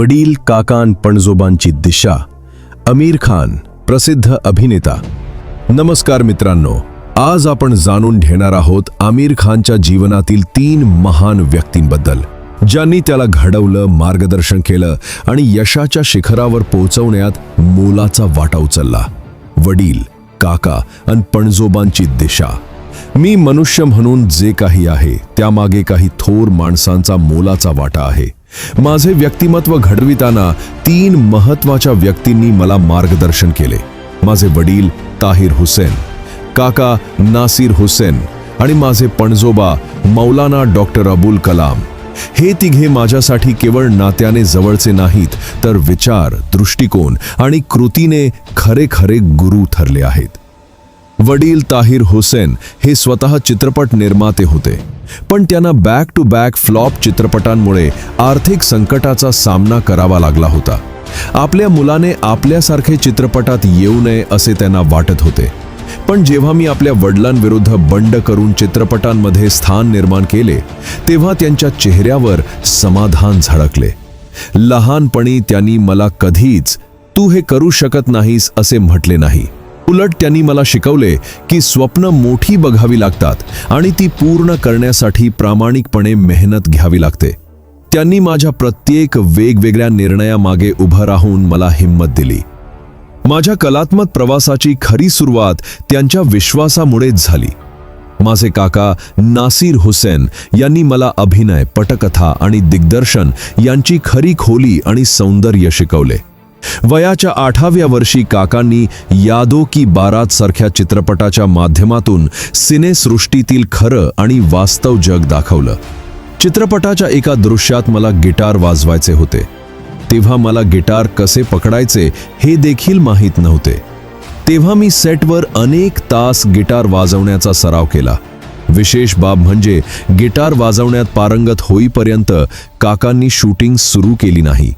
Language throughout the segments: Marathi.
वडील काकान पणजोबांची दिशा अमीर खान प्रसिद्ध अभिनेता. नमस्कार मित्रांनो आज आपण जाणून घेणार आहोत आमिर खानच्या जीवनातील तीन महान व्यक्तींबद्दल ज्यांनी त्याला घडवलं मार्गदर्शन केलं आणि यशाच्या शिखरावर पोहोचवण्यात मोलाचा वाटा उचलला. वडील काका आणि पणजोबांची दिशा. मी मनुष्य म्हणून जे काही आहे त्यामागे काही थोर माणसांचा मोलाचा वाटा आहे. माझे व्यक्तिमत्व घडविताना तीन महत्त्वाच्या व्यक्तींनी मला मार्गदर्शन केले. माझे वडील ताहिर हुसेन काका नासिर हुसेन आणि माझे पणजोबा मौलाना डॉक्टर अबुल कलाम. हे तिघे माझ्यासाठी केवळ नात्याने जवळचे नाहीत तर विचार दृष्टिकोन आणि कृतीने खरे खरे गुरु ठरले आहेत. वडील ताहिर हुसेन हे स्वतः चित्रपट निर्माते होते. पण त्यांना बॅक टू बॅक फ्लॉप चित्रपटांमुळे आर्थिक संकटाचा सामना करावा लागला होता. आपल्या मुलाने आपल्यासारखे चित्रपटात येऊ नये असे त्यांना वाटत होते. पण जेव्हा मी आपल्या वडिलांविरुद्ध बंड करून चित्रपटांमध्ये स्थान निर्माण केले तेव्हा त्यांच्या चेहऱ्यावर समाधान झळकले. लहानपणी त्यांनी मला कधीच तू हे करू शकत नाहीस असे म्हटले नाही. उलट त्यांनी मला शिकवले की स्वप्न मोठी बघावी लागतात आणि ती पूर्ण करण्यासाठी प्रामाणिकपणे मेहनत घ्यावी लागते. त्यांनी माझ्या प्रत्येक वेगवेगळ्या निर्णयामागे उभं राहून मला हिंमत दिली. माझ्या कलात्मक प्रवासाची खरी सुरुवात त्यांच्या विश्वासामुळेच झाली. माझे काका नासिर हुसेन यांनी मला अभिनय पटकथा आणि दिग्दर्शन यांची खरी खोली आणि सौंदर्य शिकवले. वयाच्या आठाव्या वर्षी काकांनी यादो की बारात सारख्या चित्रपटाच्या माध्यमातून सिनेसृष्टीतील खरं आणि वास्तव जग दाखवलं. चित्रपटाच्या एका दृश्यात मला गिटार वाजवायचे होते. तेव्हा मला गिटार कसे पकडायचे हे देखील माहीत नव्हते. तेव्हा मी सेटवर अनेक तास गिटार वाजवण्याचा सराव केला. विशेष बाब म्हणजे गिटार वाजवण्यात पारंगत होईपर्यंत काकांनी शूटिंग सुरू केली नाही.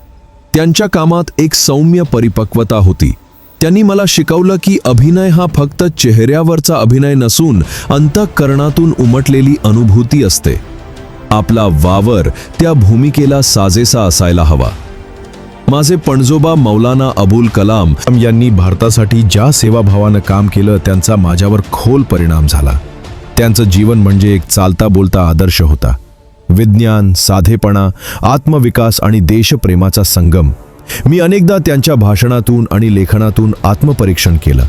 त्यांच्या कामात एक सौम्य परिपक्वता होती. त्यांनी मला शिकवलं की अभिनय हा फक्त चेहऱ्यावरचा अभिनय नसून अंतःकरणातून उमटलेली अनुभूती असते. आपला वावर त्या भूमिकेला साजेसा असायला हवा. माझे पणजोबा मौलाना अबुल कलाम यांनी भारतासाठी ज्या सेवाभावानं काम केलं त्यांचा माझ्यावर खोल परिणाम झाला. त्यांचं जीवन म्हणजे एक चालता बोलता आदर्श होता. विज्ञान साधेपणा आत्मविकास आणि देशप्रेमाचा संगम. मी अनेकदा त्यांच्या भाषणातून आणि लेखनातून आत्मपरीक्षण केलं.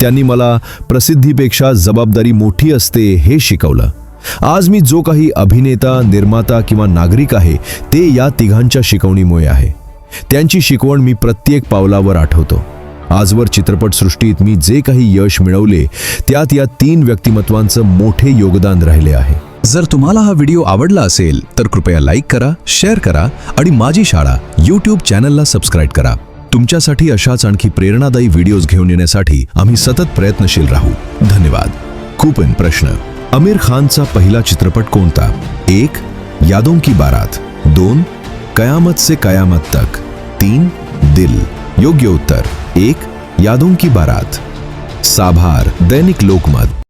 त्यांनी मला प्रसिद्धीपेक्षा जबाबदारी मोठी असते हे शिकवलं. आज मी जो काही अभिनेता निर्माता किंवा नागरिक आहे ते या तिघांच्या शिकवणीमुळे आहे. त्यांची शिकवण मी प्रत्येक पावलावर आठवतो. आजवर चित्रपटसृष्टीत मी जे काही यश मिळवले त्यात या तीन व्यक्तिमत्वांचं मोठे योगदान राहिले आहे. जर तुम्हाला हा व्हिडिओ आवडला असेल तर कृपया लाईक करा शेअर करा आणि माझी शाळा यूट्यूब चॅनलला सबस्क्राईब करा. तुमच्यासाठी अशाच आणखी प्रेरणादायी व्हिडिओज घेऊन येण्यासाठी आम्ही सतत प्रयत्नशील राहू. धन्यवाद. कुपन प्रश्न. आमिर खानचा पहिला चित्रपट कोणता? एक यादों की बारात. दोन कयामत से कयामत तक. तीन दिल. योग्य उत्तर. एक यादों की बारात. साभार दैनिक लोकमत.